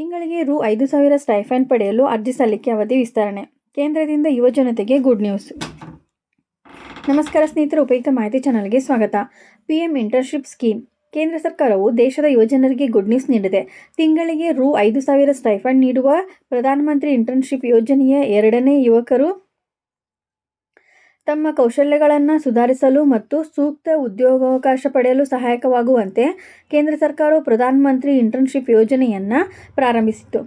ತಿಂಗಳಿಗೆ ರು ಐದು ಸಾವಿರ ಸ್ಟೈಫಂಡ್ ಪಡೆಯಲು ಅರ್ಜಿ ಸಲ್ಲಿಕೆ ಅವಧಿ ವಿಸ್ತರಣೆ. ಕೇಂದ್ರದಿಂದ ಯುವಜನತೆಗೆ ಗುಡ್ ನ್ಯೂಸ್. ನಮಸ್ಕಾರ ಸ್ನೇಹಿತರೆ, ಉಪಯುಕ್ತ ಮಾಹಿತಿ ಚಾನಲ್ಗೆ ಸ್ವಾಗತ. P M internship scheme. ಕೇಂದ್ರ ಸರ್ಕಾರವು ದೇಶದ ಯುವಜನರಿಗೆ ಗುಡ್ ನ್ಯೂಸ್ ನೀಡಿದೆ. ತಿಂಗಳಿಗೆ ರು ಐದು ಸಾವಿರ ಸ್ಟೈಫಂಡ್ ನೀಡುವ ಪ್ರಧಾನಮಂತ್ರಿ ಇಂಟರ್ನ್ಶಿಪ್ ಯೋಜನೆಯ ಎರಡನೇ ಯುವಕರು ತಮ್ಮ ಕೌಶಲ್ಯಗಳನ್ನು ಸುಧಾರಿಸಲು ಮತ್ತು ಸೂಕ್ತ ಉದ್ಯೋಗಾವಕಾಶ ಪಡೆಯಲು ಸಹಾಯಕವಾಗುವಂತೆ ಕೇಂದ್ರ ಸರ್ಕಾರವು ಪ್ರಧಾನಮಂತ್ರಿ ಇಂಟರ್ನ್ಶಿಪ್ ಯೋಜನೆಯನ್ನು ಪ್ರಾರಂಭಿಸಿತು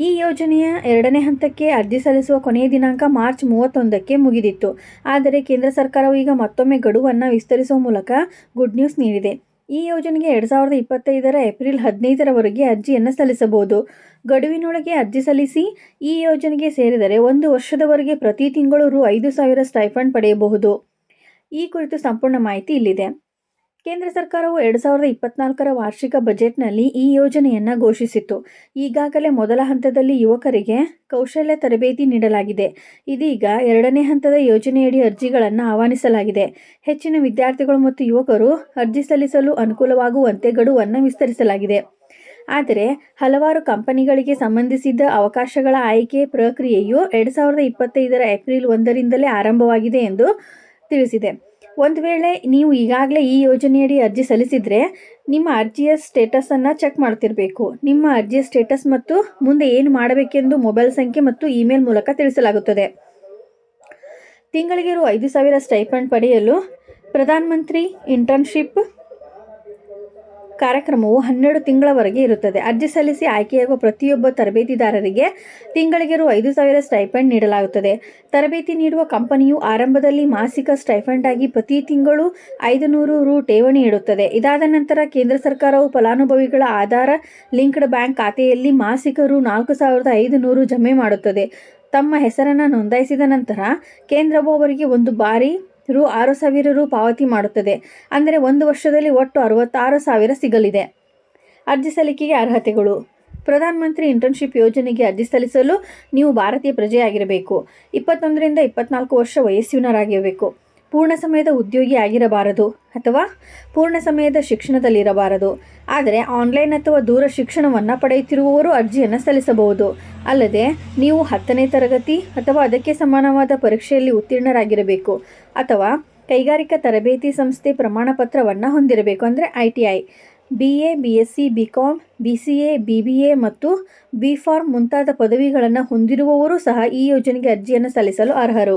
ಈ ಯೋಜನೆಯ ಎರಡನೇ ಹಂತಕ್ಕೆ ಅರ್ಜಿ ಸಲ್ಲಿಸುವ ಕೊನೆಯ ದಿನಾಂಕ ಮಾರ್ಚ್ ಮೂವತ್ತೊಂದಕ್ಕೆ ಮುಗಿದಿತ್ತು. ಆದರೆ ಕೇಂದ್ರ ಸರ್ಕಾರವು ಈಗ ಮತ್ತೊಮ್ಮೆ ಗಡುವನ್ನು ವಿಸ್ತರಿಸುವ ಮೂಲಕ ಗುಡ್ ನ್ಯೂಸ್ ನೀಡಿದೆ. ಈ ಯೋಜನೆಗೆ ಎರಡು ಸಾವಿರದ ಇಪ್ಪತ್ತೈದರ ಏಪ್ರಿಲ್ ಹದಿನೈದರವರೆಗೆ ಅರ್ಜಿಯನ್ನು ಸಲ್ಲಿಸಬಹುದು. ಗಡುವಿನೊಳಗೆ ಅರ್ಜಿ ಸಲ್ಲಿಸಿ ಈ ಯೋಜನೆಗೆ ಸೇರಿದರೆ ಒಂದು ವರ್ಷದವರೆಗೆ ಪ್ರತಿ ತಿಂಗಳು ರು ಐದು ಸಾವಿರ ಸ್ಟೈಫಂಡ್ ಪಡೆಯಬಹುದು. ಈ ಕುರಿತು ಸಂಪೂರ್ಣ ಮಾಹಿತಿ ಇಲ್ಲಿದೆ. ಕೇಂದ್ರ ಸರ್ಕಾರವು ಎರಡು ಸಾವಿರದ ಇಪ್ಪತ್ನಾಲ್ಕರ ವಾರ್ಷಿಕ ಬಜೆಟ್ನಲ್ಲಿ ಈ ಯೋಜನೆಯನ್ನು ಘೋಷಿಸಿತ್ತು. ಈಗಾಗಲೇ ಮೊದಲ ಹಂತದಲ್ಲಿ ಯುವಕರಿಗೆ ಕೌಶಲ್ಯ ತರಬೇತಿ ನೀಡಲಾಗಿದೆ. ಇದೀಗ ಎರಡನೇ ಹಂತದ ಯೋಜನೆಯಡಿ ಅರ್ಜಿಗಳನ್ನು ಆಹ್ವಾನಿಸಲಾಗಿದೆ. ಹೆಚ್ಚಿನ ವಿದ್ಯಾರ್ಥಿಗಳು ಮತ್ತು ಯುವಕರು ಅರ್ಜಿ ಸಲ್ಲಿಸಲು ಅನುಕೂಲವಾಗುವಂತೆ ಗಡುವನ್ನು ವಿಸ್ತರಿಸಲಾಗಿದೆ. ಆದರೆ ಹಲವಾರು ಕಂಪನಿಗಳಿಗೆ ಸಂಬಂಧಿಸಿದ ಅವಕಾಶಗಳ ಆಯ್ಕೆ ಪ್ರಕ್ರಿಯೆಯು ಎರಡು ಸಾವಿರದ ಇಪ್ಪತ್ತೈದರ ಏಪ್ರಿಲ್ ಒಂದರಿಂದಲೇ ಆರಂಭವಾಗಿದೆ ಎಂದು ತಿಳಿಸಿದೆ. ಒಂದು ವೇಳೆ ನೀವು ಈಗಾಗಲೇ ಈ ಯೋಜನೆಯಡಿ ಅರ್ಜಿ ಸಲ್ಲಿಸಿದರೆ ನಿಮ್ಮ ಅರ್ಜಿಯ ಸ್ಟೇಟಸನ್ನು ಚೆಕ್ ಮಾಡ್ತಿರಬೇಕು. ನಿಮ್ಮ ಅರ್ಜಿಯ ಸ್ಟೇಟಸ್ ಮತ್ತು ಮುಂದೆ ಏನು ಮಾಡಬೇಕೆಂದು ಮೊಬೈಲ್ ಸಂಖ್ಯೆ ಮತ್ತು ಇಮೇಲ್ ಮೂಲಕ ತಿಳಿಸಲಾಗುತ್ತದೆ. ತಿಂಗಳಿಗೆ ಐದು ಸಾವಿರ ಸ್ಟೈಪಂಡ್ ಪಡೆಯಲು ಪ್ರಧಾನಮಂತ್ರಿ ಇಂಟರ್ನ್ಶಿಪ್ ಕಾರ್ಯಕ್ರಮವು ಹನ್ನೆರಡು ತಿಂಗಳವರೆಗೆ ಇರುತ್ತದೆ. ಅರ್ಜಿ ಸಲ್ಲಿಸಿ ಆಯ್ಕೆಯಾಗುವ ಪ್ರತಿಯೊಬ್ಬ ತರಬೇತಿದಾರರಿಗೆ ತಿಂಗಳಿಗೆ ರು ಐದು ಸಾವಿರ ಸ್ಟೈಫಂಡ್ ನೀಡಲಾಗುತ್ತದೆ. ತರಬೇತಿ ನೀಡುವ ಕಂಪನಿಯು ಆರಂಭದಲ್ಲಿ ಮಾಸಿಕ ಸ್ಟೈಫಂಡ್ ಆಗಿ ಪ್ರತಿ ತಿಂಗಳು ಐದು ನೂರು ರು ಠೇವಣಿ ಇಡುತ್ತದೆ. ಇದಾದ ನಂತರ ಕೇಂದ್ರ ಸರ್ಕಾರವು ಫಲಾನುಭವಿಗಳ ಆಧಾರ ಲಿಂಕ್ಡ್ ಬ್ಯಾಂಕ್ ಖಾತೆಯಲ್ಲಿ ಮಾಸಿಕ ರು ನಾಲ್ಕು ಸಾವಿರದ ಐದು ಜಮೆ ಮಾಡುತ್ತದೆ. ತಮ್ಮ ಹೆಸರನ್ನು ನೋಂದಾಯಿಸಿದ ನಂತರ ಕೇಂದ್ರವು ಅವರಿಗೆ ಒಂದು ಬಾರಿ ರು ಆರು ಸಾವಿರ ರು ಪಾವತಿ ಮಾಡುತ್ತದೆ. ಅಂದರೆ ಒಂದು ವರ್ಷದಲ್ಲಿ ಒಟ್ಟು ಅರವತ್ತಾರು ಸಾವಿರ ಸಿಗಲಿದೆ. ಅರ್ಜಿ ಸಲ್ಲಿಕೆಗೆ ಅರ್ಹತೆಗಳು. ಪ್ರಧಾನಮಂತ್ರಿ ಇಂಟರ್ನ್ಶಿಪ್ ಯೋಜನೆಗೆ ಅರ್ಜಿ ಸಲ್ಲಿಸಲು ನೀವು ಭಾರತೀಯ ಪ್ರಜೆಯಾಗಿರಬೇಕು. ಇಪ್ಪತ್ತೊಂದರಿಂದ ಇಪ್ಪತ್ನಾಲ್ಕು ವರ್ಷ ವಯಸ್ಸಿನರಾಗಿರಬೇಕು ಪೂರ್ಣ ಸಮಯದ ಉದ್ಯೋಗಿ ಆಗಿರಬಾರದು ಅಥವಾ ಪೂರ್ಣ ಸಮಯದ ಶಿಕ್ಷಣದಲ್ಲಿರಬಾರದು. ಆದರೆ ಆನ್ಲೈನ್ ಅಥವಾ ದೂರ ಶಿಕ್ಷಣವನ್ನು ಪಡೆಯುತ್ತಿರುವವರು ಅರ್ಜಿಯನ್ನು ಸಲ್ಲಿಸಬಹುದು. ಅಲ್ಲದೆ ನೀವು ಹತ್ತನೇ ತರಗತಿ ಅಥವಾ ಅದಕ್ಕೆ ಸಮಾನವಾದ ಪರೀಕ್ಷೆಯಲ್ಲಿ ಉತ್ತೀರ್ಣರಾಗಿರಬೇಕು ಅಥವಾ ಕೈಗಾರಿಕಾ ತರಬೇತಿ ಸಂಸ್ಥೆ ಪ್ರಮಾಣಪತ್ರವನ್ನು ಹೊಂದಿರಬೇಕು ಅಂದರೆ I T I. B A B S C B com B C A B B A ಮತ್ತು ಬಿ ಫಾರ್ಮ್ ಮುಂತಾದ ಪದವಿಗಳನ್ನು ಹೊಂದಿರುವವರು ಸಹ ಈ ಯೋಜನೆಗೆ ಅರ್ಜಿಯನ್ನು ಸಲ್ಲಿಸಲು ಅರ್ಹರು.